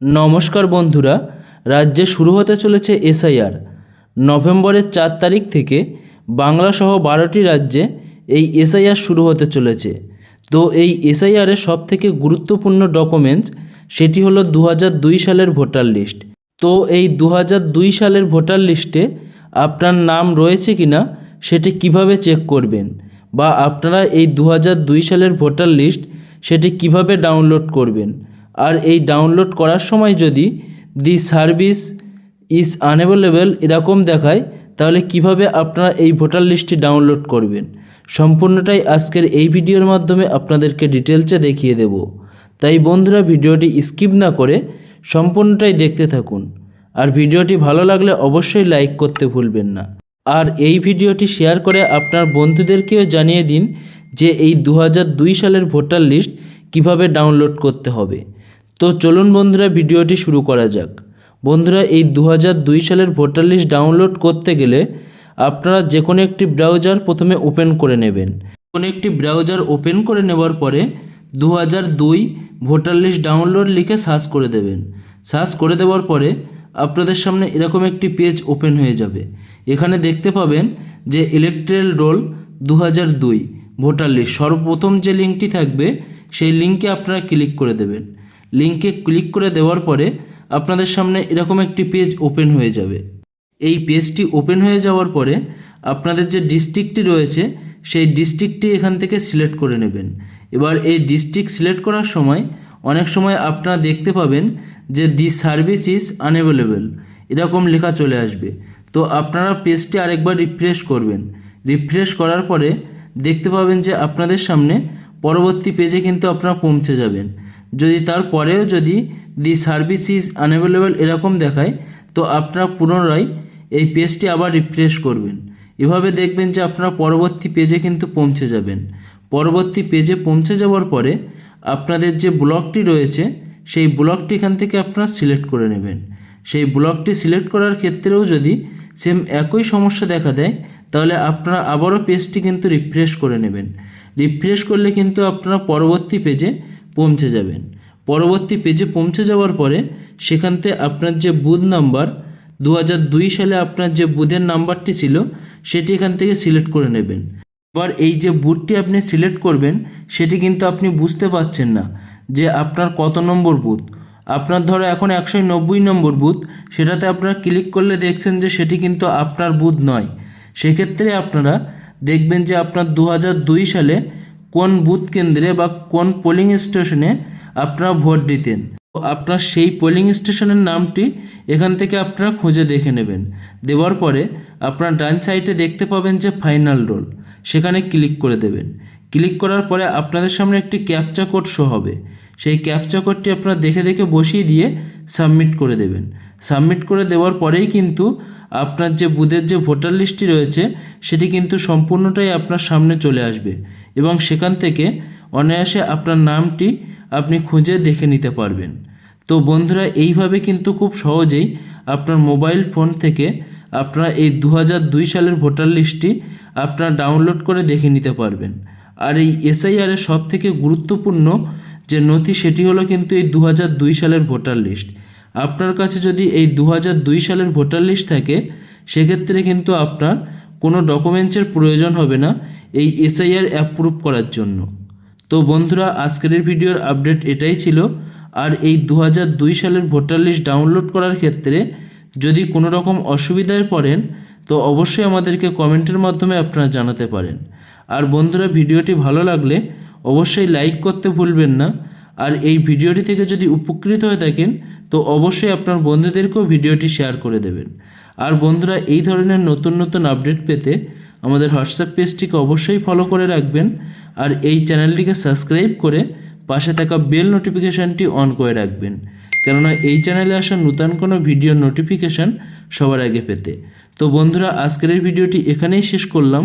নমস্কার বন্ধুরা, রাজ্যে শুরু হতে চলেছে এসআইআর। নভেম্বরের চার তারিখ থেকে বাংলাসহ বারোটি রাজ্যে এই এসআইআর শুরু হতে চলেছে। তো এই এসআইআরের সব থেকে গুরুত্বপূর্ণ ডকুমেন্টস সেটি হলো দু সালের ভোটার লিস্ট। তো এই দু সালের ভোটার লিস্টে আপনার নাম রয়েছে কি না সেটি কীভাবে চেক করবেন বা আপনারা এই দু সালের ভোটার লিস্ট সেটি কীভাবে ডাউনলোড করবেন আর এই ডাউনলোড করার সময় যদি দি সার্ভিস ইজ আনঅ্যাভেলেবেল এরকম দেখায়, তাহলে কীভাবে আপনারা এই ভোটার লিস্টটি ডাউনলোড করবেন? সম্পূর্ণটাই আজকের এই ভিডিওর মাধ্যমে আপনাদেরকে ডিটেলসে দেখিয়ে দেব। তাই বন্ধুরা, ভিডিওটি স্কিপ না করে সম্পূর্ণটাই দেখতে থাকুন। আর ভিডিওটি ভালো লাগলে অবশ্যই লাইক করতে ভুলবেন না। আর এই ভিডিওটি শেয়ার করে আপনার বন্ধুদেরকেও জানিয়ে দিন যে এই দু সালের ভোটার লিস্ট কীভাবে ডাউনলোড করতে হবে। তো চলুন বন্ধুরা ভিডিওটি শুরু করা যাক। বন্ধুরা, এই দু সালের ভোটার লিস্ট ডাউনলোড করতে গেলে আপনারা যে কোনো একটি ব্রাউজার প্রথমে ওপেন করে নেবেন। কোনো একটি ব্রাউজার ওপেন করে নেওয়ার পরে দু দুই ভোটার লিস্ট ডাউনলোড লিখে সার্চ করে দেবেন। সার্চ করে দেওয়ার পরে আপনাদের সামনে এরকম একটি পেজ ওপেন হয়ে যাবে। এখানে দেখতে পাবেন যে ইলেকট্রাল রোল দু দুই ভোটার লিস্ট। সর্বপ্রথম যে লিঙ্কটি থাকবে, সেই লিঙ্কে আপনারা ক্লিক করে দেবেন। লিঙ্কে ক্লিক করে দেওয়ার পরে আপনাদের সামনে এরকম একটি পেজ ওপেন হয়ে যাবে। এই পেজটি ওপেন হয়ে যাওয়ার পরে আপনাদের যে ডিস্ট্রিক্টটি রয়েছে, সেই ডিস্ট্রিক্টটি এখান থেকে সিলেক্ট করে নেবেন। এবার এই ডিস্ট্রিক্ট সিলেক্ট করার সময় অনেক সময় আপনারা দেখতে পাবেন যে দি সার্ভিস ইজ আনঅ্যাভেলেবেল এরকম লেখা চলে আসবে। তো আপনারা পেজটি আরেকবার রিফ্রেশ করবেন। রিফ্রেশ করার পরে দেখতে পাবেন যে আপনাদের সামনে পরবর্তী পেজে কিন্তু আপনারা পৌঁছে যাবেন। যদি তারপরেও যদি দি সার্ভিস ইজ আনঅ্যাভেলেবেল এরকম দেখায়, তো আপনারা পুনরায় এই পেজটি আবার রিফ্রেশ করবেন। এভাবে দেখবেন যে আপনারা পরবর্তী পেজে কিন্তু পৌঁছে যাবেন। পরবর্তী পেজে পৌঁছে যাওয়ার পরে আপনাদের যে ব্লকটি রয়েছে, সেই ব্লকটি এখান থেকে আপনারা সিলেক্ট করে নেবেন। সেই ব্লকটি সিলেক্ট করার ক্ষেত্রেও যদি সেম একই সমস্যা দেখা দেয়, তাহলে আপনারা আবারও পেজটি কিন্তু রিফ্রেশ করে নেবেন। রিফ্রেশ করলে কিন্তু আপনারা পরবর্তী পেজে পৌঁছে যাবেন। পরবর্তী পেজে পৌঁছে যাওয়ার পরে সেখান থেকে আপনার যে বুথ নাম্বার দু সালে আপনার যে বুথের নাম্বারটি ছিল, সেটি এখান থেকে সিলেক্ট করে নেবেন। এবার এই যে বুথটি আপনি সিলেক্ট করবেন, সেটি কিন্তু আপনি বুঝতে পারছেন না যে আপনার কত নম্বর বুথ। আপনার ধরো এখন একশো নব্বই নম্বর বুথ, সেটাতে আপনারা ক্লিক করলে দেখছেন যে সেটি কিন্তু আপনার বুথ নয়। সেক্ষেত্রে আপনারা দেখবেন যে আপনার দু সালে কোন বুথ কেন্দ্রে বা কোন পোলিং স্টেশনে আপনারা ভোট দিতেন? আপনার সেই পোলিং স্টেশনের নামটি এখান থেকে আপনারা খুঁজে দেখে নেবেন। দেওয়ার পরে আপনার ডান সাইডে দেখতে পাবেন যে ফাইনাল রোল সেখানে ক্লিক করে দেবেন। ক্লিক করার পরে আপনাদের সামনে একটি ক্যাপচা কোড শো হবে। সেই ক্যাপচা কোডটি আপনারা দেখে দেখে বসিয়ে দিয়ে সাবমিট করে দেবেন। সাবমিট করে দেওয়ার পরেই কিন্তু আপনার যে বুথের যে ভোটার লিস্টটি রয়েছে, সেটি কিন্তু সম্পূর্ণটাই আপনার সামনে চলে আসবে। এবং সেখান থেকে অনায়াসে আপনার নামটি আপনি খুঁজে দেখে নিতে পারবেন। তো বন্ধুরা, এইভাবে কিন্তু খুব সহজেই আপনার মোবাইল ফোন থেকে আপনারা এই দু দুই সালের ভোটার লিস্টটি আপনারা ডাউনলোড করে দেখে নিতে পারবেন। আর এই এসআইআরের সব থেকে গুরুত্বপূর্ণ যে নথি, সেটি হলো কিন্তু এই দু দুই সালের ভোটার লিস্ট। আপনার কাছে যদি এই দু দুই সালের ভোটার লিস্ট থাকে, সেক্ষেত্রে কিন্তু আপনার কোনো ডকুমেন্টসের প্রয়োজন হবে না এই এসআইআর অ্যাপ্রুভ করার জন্য। তো বন্ধুরা, আজকের ভিডিওর আপডেট এটাই ছিল। আর এই দু সালের ভোটার লিস্ট ডাউনলোড করার ক্ষেত্রে যদি কোনো রকম অসুবিধায় পড়েন, তো অবশ্যই আমাদেরকে কমেন্টের মাধ্যমে আপনারা জানাতে পারেন। আর বন্ধুরা, ভিডিওটি ভালো লাগলে অবশ্যই লাইক করতে ভুলবেন না। আর এই ভিডিওটি থেকে যদি উপকৃত হয়ে থাকেন, তো অবশ্যই আপনার বন্ধুদেরকেও ভিডিওটি শেয়ার করে দেবেন। আর বন্ধুরা, এই ধরনের নতুন নতুন আপডেট পেতে আমাদের হোয়াটসঅ্যাপ পেজটিকে অবশ্যই ফলো করে রাখবেন আর এই চ্যানেলটিকে সাবস্ক্রাইব করে পাশে থাকা বেল নোটিফিকেশানটি অন করে রাখবেন। কেননা এই চ্যানেলে আসা নূতন কোনো ভিডিওর নোটিফিকেশান সবার আগে পেতে। তো বন্ধুরা, আজকের এই ভিডিওটি এখানেই শেষ করলাম।